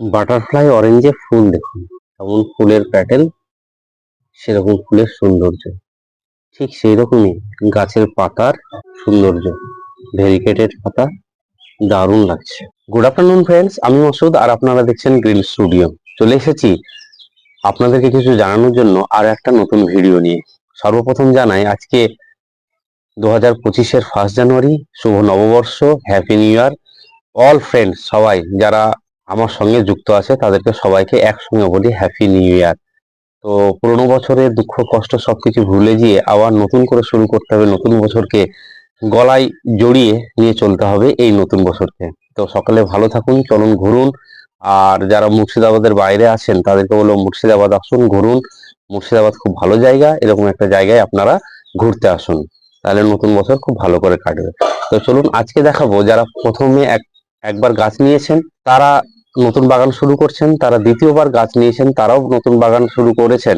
Butterfly অরেঞ্জে ফুল দেখুন। যেমন ফুলের প্যাটেল, সেরকম ফুলের সৌন্দর্য। ঠিক সেই রকমই গাছের পাতার সৌন্দর্য। ভেরিকেটেড পাতা দারুণ লাগছে। গুড আফটারনুন ফ্রেন্ডস আমি মসুদ আর আপনারা দেখছেন গ্রিন স্টুডিও চলে এসেছি আপনাদেরকে কিছু জানানোর জন্য আর একটা নতুন ভিডিও নিয়ে। সর্বপ্রথম জানাই, আজকে দু হাজার পঁচিশের ফার্স্ট জানুয়ারি শুভ নববর্ষ happy new year all friends সবাই, যারা আমার সঙ্গে যুক্ত আছে, তাদেরকে সবাইকে একসঙ্গে বলি হ্যাপি নিউ ইয়ার তো পুরোনো বছরের দুঃখ, কষ্ট সবকিছু ভুলে গিয়ে আবার নতুন করে শুরু করতে হবে, নতুন বছরকে গলায় জড়িয়ে নিয়ে চলতে হবে এই নতুন বছরকে। তো সকালে ভালো থাকুন, চলুন ঘুরুন, আর যারা মুর্শিদাবাদের বাইরে আছেন, তাদেরকে বলব মুর্শিদাবাদ আসুন, ঘুরুন। মুর্শিদাবাদ খুব ভালো জায়গা, এরকম একটা জায়গায় আপনারা ঘুরতে আসুন। তাহলে নতুন বছর খুব ভালো করে কাটবে। তো চলুন আজকে দেখাবো, যারা প্রথমে এক, একবার গাছ নিয়েছেন, তারা নতুন বাগান শুরু করছেন, তারা দ্বিতীয়বার গাছ নিয়েছেন, তারাও নতুন বাগান শুরু করেছেন।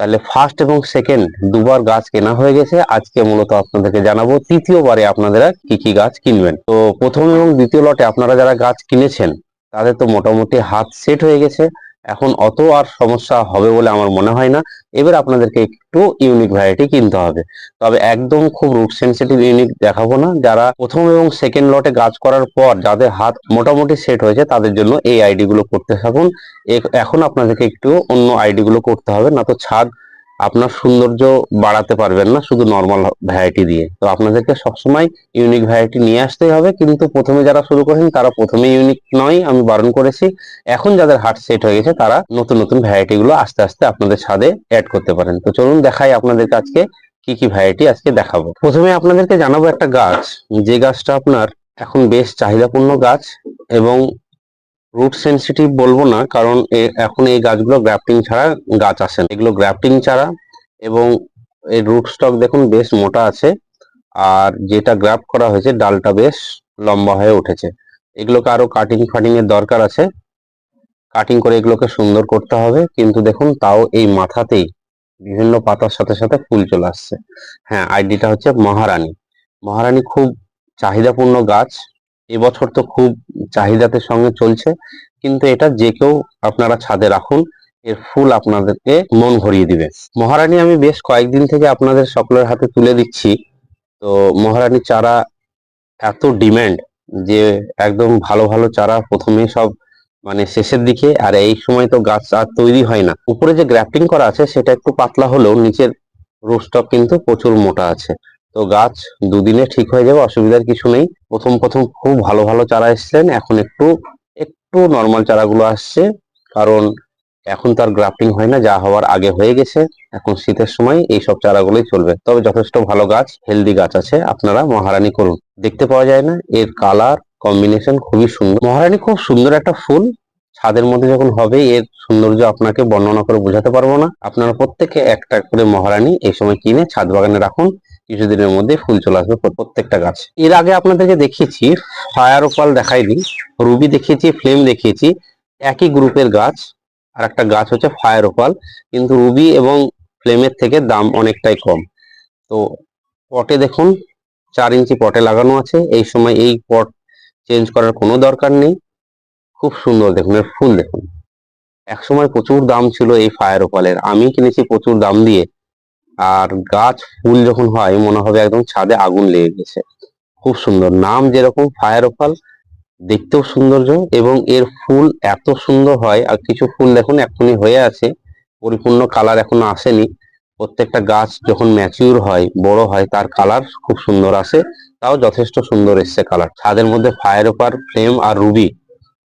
তাহলে ফার্স্ট এবং সেকেন্ড দুবার গাছ কেনা হয়ে গেছে। আজকে মূলত আপনাদেরকে জানাব তৃতীয়বারে আপনারা কি কি গাছ কিনবেন। তো প্রথম এবং দ্বিতীয় লটে আপনারা যারা গাছ কিনেছেন, তাদের তো মোটামুটি হাত সেট হয়ে গেছে। এখন অত আর সমস্যা হবে বলে আমার মনে হয় না। এবার আপনাদেরকে একটু ইউনিক ভ্যারাইটি কিনতে হবে। তবে একদম খুব রুট সেন্সিটিভ ইউনিক দেখাবো না। যারা প্রথম এবং সেকেন্ড লটে গাছ করার পর যাদের হাত মোটামুটি সেট হয়েছে, তাদের জন্য এই আইডি গুলো করতে থাকুন। এখন আপনাদেরকে একটু অন্য আইডি গুলো করতে হবে। না তো ছাদ আপনার সৌন্দর্য বাড়াতে পারবেন না শুধু নর্মাল ভ্যারাইটি দিয়ে। তো আপনাদেরকে সবসময় ইউনিক ভ্যারাইটি নিয়ে আসতেই হবে, কিন্তু প্রথমে যারা শুরু করেন, তারা প্রথমে ইউনিক নয়, আমি বারণ করেছি। এখন যাদের হার্ট সেট হয়ে গেছে, তারা নতুন নতুন ভ্যারাইটি গুলো আস্তে আস্তে আপনাদের ছাদে অ্যাড করতে পারেন। তো চলুন দেখাই আপনাদেরকে আজকে কি কি ভ্যারাইটি আজকে দেখাবো। প্রথমে আপনাদেরকে জানাব একটা গাছ। যে গাছটা আপনার এখন বেশ চাহিদাপূর্ণ গাছ এবং রুট সেনসিটিভ বলব না, কারণ এখন এই গাছগুলো গ্রাফটিং ছাড়া গাছ আসে না। এগুলো গ্রাফটিং ছাড়া এবং এর রুট স্টক দেখুন বেশ মোটা আছে, আর যেটা গ্রাফ করা হয়েছে ডালটা বেশ লম্বা হয়ে উঠেছে। এগুলোকে আরও কাটিং ফাটিং এর দরকার আছে। কাটিং করে এগুলোকে সুন্দর করতে হবে, কিন্তু দেখুন তাও এই মাথাতেই বিভিন্ন পাতার সাথে সাথে ফুল চলে আসছে। হ্যাঁ আইডিটা হচ্ছে মহারানী। মহারানী খুব চাহিদাপূর্ণ গাছ এবছর তো খুব চাহিদাতে সঙ্গে চলছে, কিন্তু এটা যে কেউ আপনারা ছাদে রাখুন, এর ফুল আপনাদেরকে মন ভরিয়ে দিবে। মহারানী, আমি বেশ কয়েকদিন থেকে আপনাদের সকলের হাতে তুলে দিচ্ছি। তো মহারানী চারা এত ডিম্যান্ড যে একদম ভালো ভালো চারা প্রথমে সব মানে শেষের দিকে, আর এই সময় তো গাছ আর তৈরি হয় না। উপরে যে গ্রাফটিং করা আছে, সেটা একটু পাতলা হলেও নিচের রুটস্টক কিন্তু প্রচুর মোটা আছে। তো গাছ দুদিনে ঠিক হয়ে যাবে, অসুবিধার কিছু নেই। প্রথম প্রথম খুব ভালো ভালো চারা এসছেন এখন একটু একটু নর্মাল চারাগুলো আসছে, কারণ এখন তার গ্রাফটিং হয় না, যা হওয়ার আগে হয়ে গেছে। এখন শীতের সময় এই সব চারাগুলোই চলবে। তবে যথেষ্ট ভালো গাছ হেলদি গাছ আছে, আপনারা মহারানী করুন। দেখতে পাওয়া যায় না, এর কালার কম্বিনেশন খুবই সুন্দর। মহারানী খুব সুন্দর একটা ফুল, ছাদের মধ্যে যখন হবে, এর সৌন্দর্য আপনাকে বর্ণনা করে বোঝাতে পারব না। আপনারা প্রত্যেকে একটা করে মহারানী এই সময় কিনে ছাদ বাগানে রাখুন। কিছুদিনের মধ্যে ফুল চলে আসবে প্রত্যেকটা গাছ। এর আগে আপনাদেরকে দেখিয়েছি ফায়ার ওপাল দেখাইনি রুবি দেখিয়েছি ফ্লেম দেখিয়েছি, একই গ্রুপের গাছ, আর একটা গাছ হচ্ছে ফায়ার ওপাল কিন্তু রুবি এবং ফ্লেমের থেকে দাম অনেকটাই কম। তো পটে দেখুন, চার ইঞ্চি পটে লাগানো আছে, এই সময় এই পট চেঞ্জ করার কোনো দরকার নেই। খুব সুন্দর দেখুন, এর ফুল দেখুন। এক সময় প্রচুর দাম ছিল এই ফায়ার ওপালের আমি কিনেছি প্রচুর দাম দিয়ে আর গাছ ফুল যখন হয়, মনে হবে একদম ছাদে আগুন লেগে গেছে। খুব সুন্দর। নাম যেরকম, ফায়ার ওপাল দেখতেও সৌন্দর্য এবং এর ফুল এত সুন্দর হয়, আর কিছু ফুল দেখুন, এখনই হয়ে আছে। পরিপূর্ণ কালার এখনও আসেনি। প্রত্যেকটা গাছ যখন ম্যাচিউর হয়, বড় হয়, তার কালার খুব সুন্দর আসে। তাও যথেষ্ট সুন্দর এসছে কালার ছাদের মধ্যে ফায়ার ওপার ফ্লেম আর রুবি,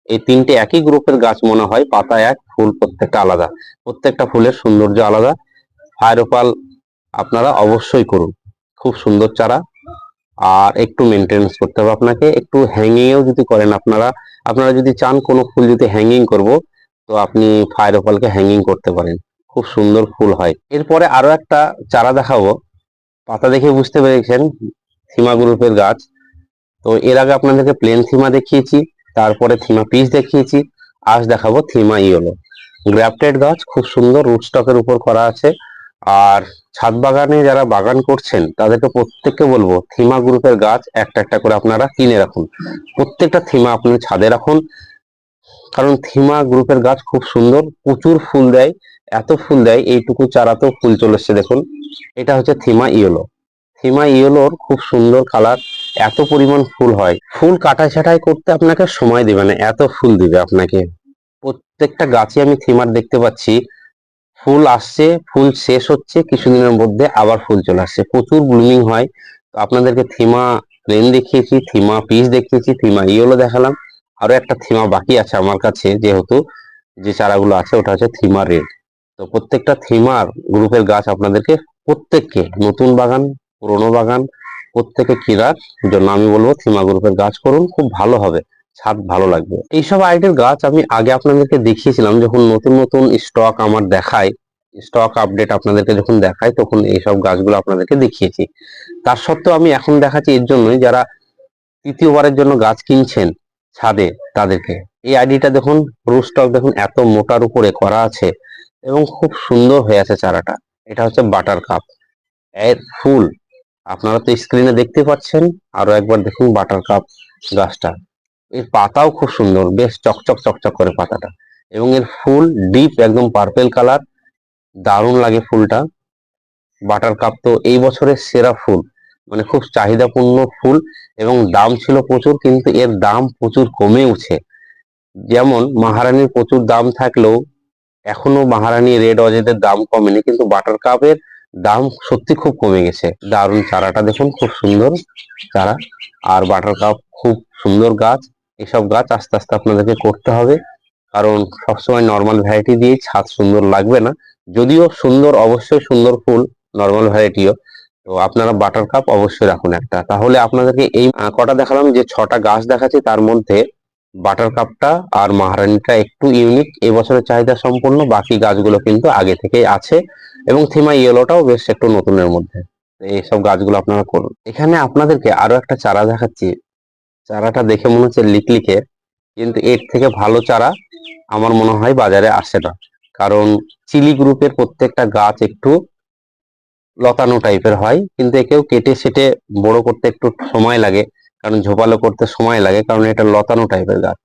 এই তিনটে একই গ্রুপের গাছ মনে হয়, পাতা এক, ফুল প্রত্যেকটা আলাদা। প্রত্যেকটা ফুলের সৌন্দর্য আলাদা। ফায়ার ওপাল আপনারা অবশ্যই করুন। খুব সুন্দর চারা। আর একটু মেনটেনেন্স করতে হবে আপনাকে। একটু হ্যাঙ্গিং এও যদি করেন আপনারা আপনারা যদি চান কোনো ফুল যদি হ্যাঙ্গিং করব, তো আপনি ফায়ার ওপালকে হ্যাঙ্গিং করতে পারেন। খুব সুন্দর ফুল হয়। এরপরে আরও একটা চারা দেখাবো। পাতা দেখে বুঝতে পেরেছেন থিমা গ্রুপের গাছ। তো এর আগে আপনাদেরকে প্লেন থিমা দেখিয়েছি, তারপরে থিমা পিস দেখিয়েছি, আজ দেখাবো থিমা ইয়েলো গ্রাফটেড গাছ, খুব সুন্দর রুট স্টকের উপর করা আছে। আর ছাদ বাগানে যারা বাগান করছেন, তাদেরকে প্রত্যেককে বলব, থিমা গ্রুপের গাছ একটা একটা করে আপনারা কিনে রাখুন। প্রত্যেকটা থিমা আপনি ছাদে রাখুন। কারণ থিমা গ্রুপের গাছ খুব সুন্দর, প্রচুর ফুল দেয়। এত ফুল দেয়, এইটুকু চারাতেও ফুল চলে এসছে, দেখুন। এটা হচ্ছে থিমা ইয়েলো। থিমা ইয়েলোর খুব সুন্দর কালার, এত পরিমাণ ফুল হয়। ফুল কাটা ছাটাই করতে আপনাকে সময় দিবে না, এত ফুল দিবে আপনাকে। প্রত্যেকটা গাছে আমি থিমার দেখতে পাচ্ছি। ফুল আসছে, ফুল শেষ হচ্ছে, কিছুদিনের মধ্যে আবার ফুল চলে আসছে। প্রচুর ব্লুমিং হয়। তো আপনাদেরকে থিমা প্লেন দেখিয়েছি, থিমা পিস দেখিয়েছি, থিমা ইয়েলো দেখালাম। আরও একটা থিমা বাকি আছে আমার কাছে, যেহেতু যে চারাগুলো আছে, ওটা হচ্ছে থিমা রেড। তো প্রত্যেকটা থিমার গ্রুপের গাছ আপনাদেরকে প্রত্যেককে, নতুন বাগান, পুরনো বাগান, প্রত্যেকে কেনার জন্য আমি বলব থিমা গ্রুপের গাছ করুন, খুব ভালো হবে। ছাদ ভালো লাগবে। এইসব আইটের গাছ আমি আগে আপনাদেরকে দেখিয়েছিলাম যখন নতুন নতুন স্টক আমার দেখায় স্টক আপডেট আপনাদেরকে যখন দেখায় তখন এইসব গাছগুলো আপনাদেরকে দেখিয়েছি। তার সত্ত্বেও আমি এখন দেখাচ্ছি এর জন্যই যারা তৃতীয়বারের জন্য গাছ কিনছেন ছাদে তাদেরকে। এই আইডিটা দেখুন রুট স্টক দেখুন, এত মোটার উপরে করা আছে এবং খুব সুন্দর হয়ে আছে চারাটা। এটা হচ্ছে বাটার কাপ এর ফুল, আপনারা তো স্ক্রিনে দেখতে পাচ্ছেন, আরও একবার দেখুন বাটার কাপ গাছটা। এর পাতাও খুব সুন্দর, বেশ চকচক চকচক করে পাতাটা। এবং এর ফুল ডিপ একদম পার্পেল কালার দারুণ লাগে ফুলটা। বাটার কাপ তো এই বছরের সেরা ফুল মানে খুব চাহিদাপূর্ণ ফুল এবং দাম ছিল প্রচুর, কিন্তু এর দাম প্রচুর কমে উঠে যেমন মহারানীর প্রচুর দাম থাকলেও এখনও মহারানী, রেড অজেদের দাম কমেনি, কিন্তু বাটার কাপের দাম সত্যি খুব কমে গেছে। দারুণ চারাটা দেখুন, খুব সুন্দর চারা। আর বাটার কাপ খুব সুন্দর গাছ। এসব গাছ আস্তে আস্তে আপনাদেরকে করতে হবে। কারণ সবসময় নর্মাল ভ্যারাইটি দিয়ে ছাদ সুন্দর লাগবে না। যদিও সুন্দর, অবশ্যই সুন্দর ফুল নর্মাল ভ্যারাইটিও তো আপনারা বাটার কাপ অবশ্যই রাখুন একটা। তাহলে আপনাদেরকে এই কটা দেখালাম, যে ছটা গাছ দেখাচ্ছি, তার মধ্যে বাটার কাপটা আর মহারানীটা একটু ইউনিক এবছরের চাহিদা সম্পূর্ণ বাকি গাছগুলো কিন্তু আগে থেকেই আছে। এবং থিমা ইয়েলোটাও বেশ একটু নতুনের মধ্যে। এইসব গাছগুলো আপনারা করুন। এখানে আপনাদেরকে আরও একটা চারা দেখাচ্ছি। চারাটা দেখে মনে হচ্ছে লিকলিকে কিন্তু এর থেকে ভালো চারা আমার মনে হয় বাজারে আসে না। কারণ চিলি গ্রুপের প্রত্যেকটা গাছ একটু লতানো টাইপের হয়, কিন্তু একেও কেটে সেটে বড় করতে একটু সময় লাগে, কারণ ঝোপালো করতে সময় লাগে, কারণ এটা লতানো টাইপের গাছ।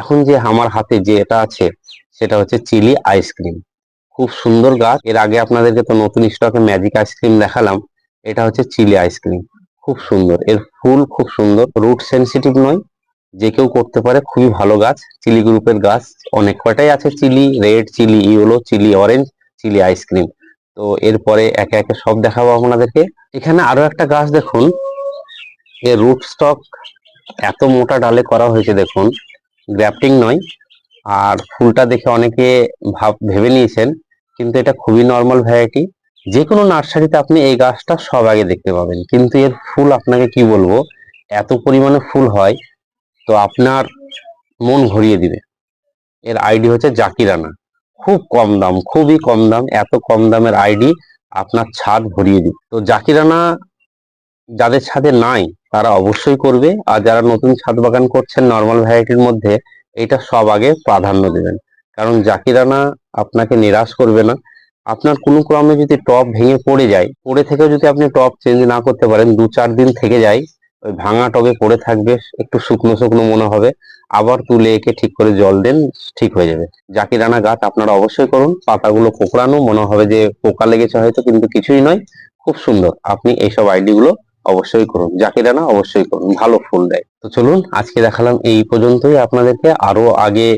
এখন যে আমার হাতে যে এটা আছে, সেটা হচ্ছে চিলি আইসক্রিম খুব সুন্দর গাছ। এর আগে আপনাদেরকে তো নতুন স্টকে ম্যাজিক আইসক্রিম দেখালাম, এটা হচ্ছে চিলি আইসক্রিম খুব সুন্দর। এর ফুল খুব সুন্দর। রুট সেনসিটিভ নয়। যে কেউ করতে পারে, খুবই ভালো গাছ। চিলি গ্রুপের গাছ। অনেক কয়টাই আছে? Chilli red chilli yellow chilli orange chilli ice cream তো এরপরে একে একে সব দেখাবো আপনাদেরকে। এখানে আরও একটা গাছ দেখুন। এর রুট স্টক এত মোটা ডালে করা হয়েছে দেখুন। গ্রাফটিং নয়। আর ফুলটা দেখে অনেকে ভাব, ভেবে নিয়েছেন। কিন্তু এটা খুবই নর্মাল ভ্যারাইটি যে কোনো নার্সারিতে আপনি এই গাছটা সব আগে দেখতে পাবেন। কিন্তু এর ফুল আপনাকে কি বলব? এত পরিমাণে ফুল হয়, তো আপনার মন ভরিয়ে দিবে। এর আইডি হচ্ছে জাকিরানা খুব কম দাম, খুবই কম দাম, এত কম দামের আইডি আপনার ছাদ ভরিয়ে দিবে। তো জাকিরানা যাদের ছাদে নাই, তারা অবশ্যই করবে। আর যারা নতুন ছাদ বাগান করছেন নর্মাল ভ্যারাইটির মধ্যে, এটা সব আগে প্রাধান্য দেবেন। কারণ জাকিরানা আপনাকে নিরাশ করবে না। আপনার কোনো ক্রমে যদি টপ ভেঙে পড়ে যায়, পড়ে থেকেও যদি আপনি টপ চেঞ্জ না করতে পারেন, দু চার দিন থেকে যায়, ওই ভাঙা টবে পড়ে থাকবে, একটু শুকনো শুকনো মনে হবে, আবার তুলে একে ঠিক করে জল দেন, ঠিক হয়ে যাবে। জাকিরানা গাছ আপনারা অবশ্যই করুন, পাতাগুলো কোকড়ানো, মনে হবে যে পোকা লেগেছে হয়তো, কিন্তু কিছুই নয়, খুব সুন্দর, আপনি এইসব আইডিগুলো অবশ্যই করুন। জাকিরানা অবশ্যই করুন, ভালো ফুল দেয়। তো চলুন, আজকে দেখালাম এই পর্যন্তই আপনাদেরকে, আরও আগে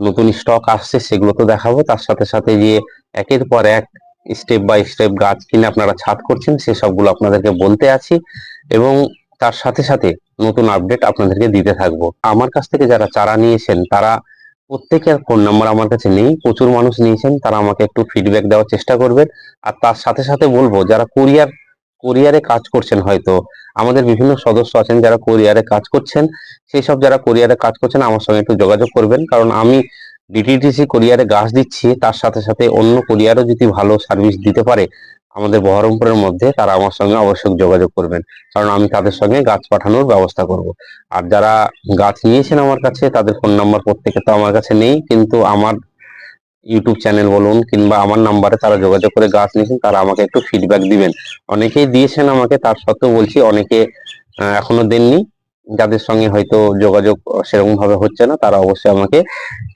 নতুন স্টক আসছে, সেগুলো তো দেখাবো, তার সাথে সাথে যে একের পর এক স্টেপ বাই স্টেপ গাছ কিনে আপনারা ছাদ করছেন সেসবগুলো আপনাদেরকে বলতে আছি এবং তার সাথে সাথে নতুন আপডেট আপনাদেরকে দিতে থাকব। আমার কাছ থেকে যারা চারা নিয়েছেন, তারা প্রত্যেকের ফোন নাম্বার আমার কাছে নেই, প্রচুর মানুষ নিয়েছেন, তারা আমাকে একটু ফিডব্যাক দেওয়ার চেষ্টা করবেন। আর তার সাথে সাথে বলব, যারা কোরিয়ার কোরিয়ারে কাজ করছেন হয়তো, আমাদের বিভিন্ন সদস্য আছেন যারা কোরিয়ারে কাজ করছেন, সেই সব যারা কোরিয়ারে কাজ করছেন, আমার সঙ্গে একটু যোগাযোগ করবেন, কারণ আমি ডিটিটিসি কোরিয়ারে গাছ দিচ্ছি, তার সাথে সাথে অন্য কোরিয়ারও যদি ভালো সার্ভিস দিতে পারে, আমাদের বহরমপুরের মধ্যে তারা আমার সঙ্গে অবশ্যই যোগাযোগ করবেন। কারণ আমি তাদের সঙ্গে গাছ পাঠানোর ব্যবস্থা করব। আর যারা গাছ নিয়েছেন আমার কাছে, তাদের ফোন নাম্বার প্রত্যেকে তো আমার কাছে নেই, কিন্তু আমার ইউটিউব চ্যানেল বলুন কিংবা আমার নাম্বারে তারা যোগাযোগ করে গাছ নিয়েছেন, তারা আমাকে একটু ফিডব্যাক দিবেন। অনেকেই দিয়েছেন আমাকে, তার সত্ত্বেও বলছি, অনেকে এখনও দেননি। যাদের সঙ্গে হয়তো যোগাযোগ সেরকম ভাবে হচ্ছে না, তারা অবশ্যই আমাকে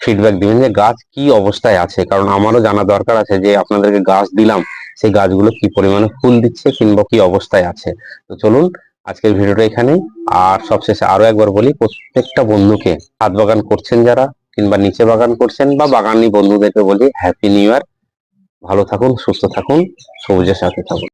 ফিডব্যাক দিবেন যে গাছ কি অবস্থায় আছে। কারণ আমারও জানা দরকার আছে যে আপনাদেরকে গাছ দিলাম, সেই গাছগুলো কি পরিমাণে ফুল দিচ্ছে কিংবা কি অবস্থায় আছে। তো চলুন, আজকের ভিডিওটা এখানে আর সবশেষে আরও একবার বলি, প্রত্যেকটা বন্ধুকে হাত বাগান করছেন যারা, কিংবা নিচে বাগান করছেন বা বাগানি বন্ধুদেরকে বলি হ্যাপি নিউ ইয়ার ভালো থাকুন, সুস্থ থাকুন, সবুজের সাথে থাকুন।